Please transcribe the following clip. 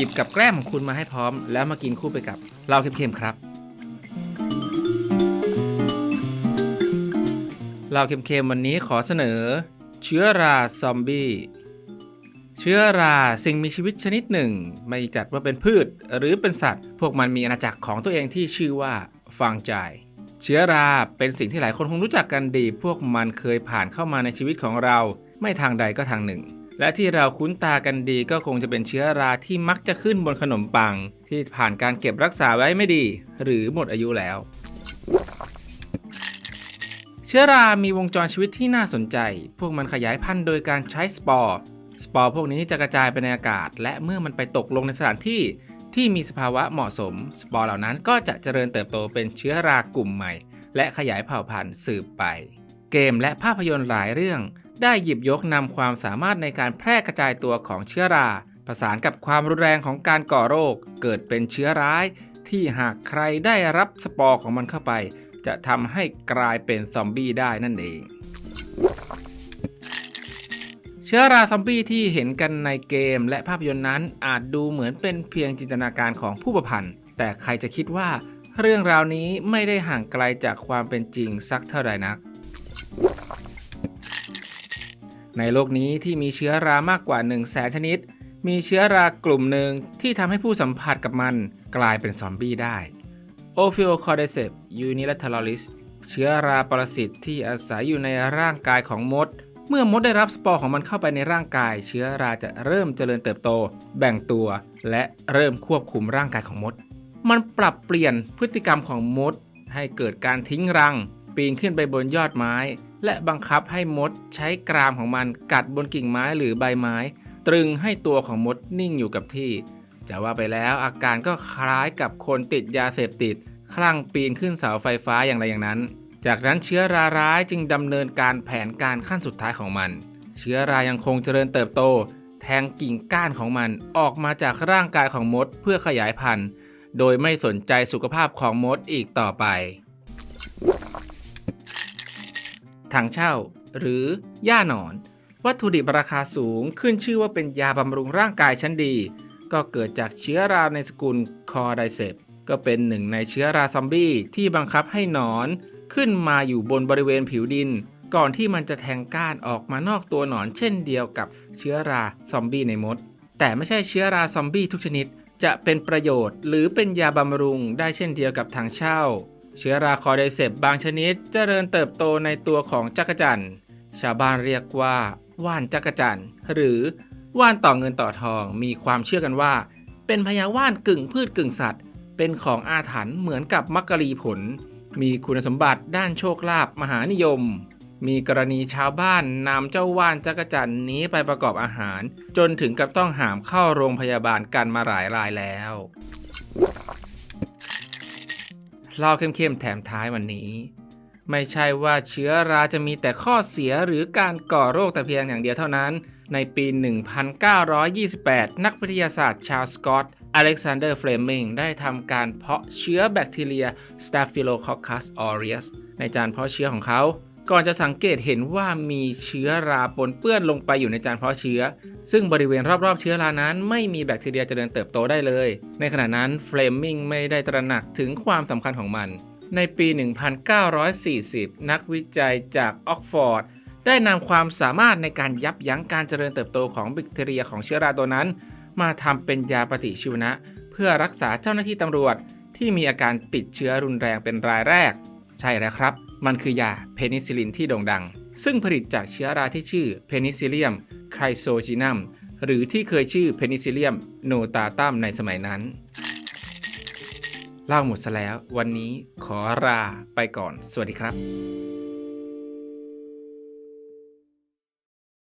หยิบกับแกล้มของคุณมาให้พร้อม แล้วมากินคู่ไปกับเหล้าเค็มๆครับเหล้าเค็มๆวันนี้ขอเสนอ เชื้อราซอมบี้เชื้อราสิ่งมีชีวิตชนิดหนึ่ง ไม่จัดว่าเป็นพืชหรือเป็นสัตว์ พวกมันมีอาณาจักรของตัวเองที่ชื่อว่าฟังจายเชื้อราเป็นสิ่งที่หลายคนคงรู้จักกันดี พวกมันเคยผ่านเข้ามาในชีวิตของเรา ไม่ทางใดก็ทางหนึ่ง และที่เราคุ้นตากันดีก็คงจะเป็นเชื้อราที่มักจะขึ้นบนขนมปัง ที่ผ่านการเก็บรักษาไว้ไม่ดี หรือหมดอายุแล้ว เชื้อรามีวงจรชีวิตที่น่าสนใจ พวกมันขยายพันธุ์โดยการใช้สปอร์ สปอร์พวกนี้จะกระจายไปในอากาศ และเมื่อมันไปตกลงในสถานที่ที่มีสภาวะเหมาะสม สปอร์เหล่านั้นก็จะเจริญเติบโตเป็นเชื้อรากลุ่มใหม่ และขยายเผ่าพันธุ์สืบไป เกมและภาพยนตร์หลายเรื่อง ได้หยิบยกนำความสามารถในการแพร่กระจายตัวของเชื้อราผสานกับความรุนแรงของการก่อโรค เกิดเป็นเชื้อร้าย ที่หากใครได้รับสปอร์ของมันเข้าไป จะทำให้กลายเป็นซอมบี้ได้นั่นเอง เชื้อราซอมบี้ที่เห็นกันในเกมและภาพยนตร์นั้นอาจดูเหมือนเป็นเพียงจินตนาการของผู้ประพันธ์ แต่ใครจะคิดว่าเรื่องราวนี้ไม่ได้ห่างไกลจากความเป็นจริงสักเท่าไหร่นัก ในโลกนี้ที่มีเชื้อรามากกว่า 1 0 0 0 0แสนชนิด มีเชื้อรากลุ่มหนึ่งที่ทำให้ผู้สัมผัสกับมันกลายเป็นซอมบี้ได้ o p h i o c o r d y c e p unilateralis เชื้อราปรสิตที่อาศัยอยู่ในร่างกายของมด เมื่อมดได้รับสปอร์ของมันเข้าไปในร่างกาย เชื้อราจะเริ่มเจริญเติบโต แบ่งตัว และเริ่มควบคุมร่างกายของมด มันปรับเปลี่ยนพฤติกรรมของมด ให้เกิดการทิ้งรัง ปีนขึ้นไปบนยอดไม้ และบังคับให้มดใช้กรามของมันกัดบนกิ่งไม้หรือใบไม้ ตรึงให้ตัวของมดนิ่งอยู่กับที่ จะว่าไปแล้วอาการก็คล้ายกับคนติดยาเสพติด คลั่งปีนขึ้นเสาไฟฟ้าอย่างไรอย่างนั้น จากนั้นเชื้อราร้ายจึงดำเนินการแผนการขั้นสุดท้ายของมัน เชื้อรายังคงเจริญเติบโต แทงกิ่งก้านของมันออกมาจากร่างกายของมดเพื่อขยายพันธุ์ โดยไม่สนใจสุขภาพของมดอีกต่อไป ถังเช่า หรือหญ้าหนอน วัตถุดิบราคาสูงขึ้นชื่อว่าเป็นยาบำรุงร่างกายชั้นดี ก็เกิดจากเชื้อราในสกุลคอไดเซปก็เป็นหนึ่งในเชื้อราซอมบี้ที่บังคับให้หนอนขึ้นมาอยู่บนบริเวณผิวดิน ก่อนที่มันจะแทงก้านออกมานอกตัวหนอนเช่นเดียวกับเชื้อราซอมบี้ในมด แต่ไม่ใช่เชื้อราซอมบี้ทุกชนิด จะเป็นประโยชน์ หรือเป็นยาบำรุงได้เช่นเดียวกับทางเช่า เชื้อราคอไดเซปบางชนิดเจริญเติบโตในตัวของจักจั่นชาวบ้านเรียกว่า ว่านจักจั่นหรือว่านต่อเงินต่อทอง มีความเชื่อกันว่า เป็นพญาว่านกึ่งพืชกึ่งสัตว์ เป็นของอาถรรพ์เหมือนกับมักกะลีผล มีคุณสมบัติด้านโชคลาภมหานิยม มีกรณีชาวบ้านนำเจ้าว่านจักจั่นนี้ไปประกอบอาหาร จนถึงกับต้องหามเข้าโรงพยาบาลกันมาหลายรายแล้ว เล่าเข้มๆแถมท้ายวันนี้ ไม่ใช่ว่าเชื้อราจะมีแต่ข้อเสียหรือการก่อโรคแต่เพียงอย่างเดียวเท่านั้น ในปี 1928 นักวิทยาศาสตร์ชาวสกอตอเล็กซานเดอร์เฟลมิงได้ทำการเพาะเชื้อแบคทีเรีย Staphylococcus aureus ในจานเพาะเชื้อของเขา ก่อนจะสังเกตเห็นว่ามีเชื้อราปนเปื้อนลงไปอยู่ในจานเพาะเชื้อ ซึ่งบริเวณรอบๆเชื้อรานั้น ไม่มีแบคทีเรียเจริญเติบโตได้เลย ในขณะนั้นเฟลมิงไม่ได้ตระหนักถึงความสำคัญของมัน ในปี 1940 นักวิจัยจากออกฟอร์ดได้นำความสามารถในการยับยั้งการเจริญเติบโตของแบคทีเรียของเชื้อราตัวนั้น มาทำเป็นยาปฏิชีวนะ เพื่อรักษาเจ้าหน้าที่ตำรวจที่มีอาการติดเชื้อรุนแรงเป็นรายแรก ใช่แล้วครับ มันคือยาเพนิซิลินที่โด่งดัง ซึ่งผลิตจากเชื้อราที่ชื่อเพนิซิเลียมไครโซจินัมหรือที่เคยชื่อเพนิซิเลียมโนตาตัมในสมัยนั้น เล่าหมดซะแล้ว วันนี้ขอลาไปก่อน สวัสดีครับ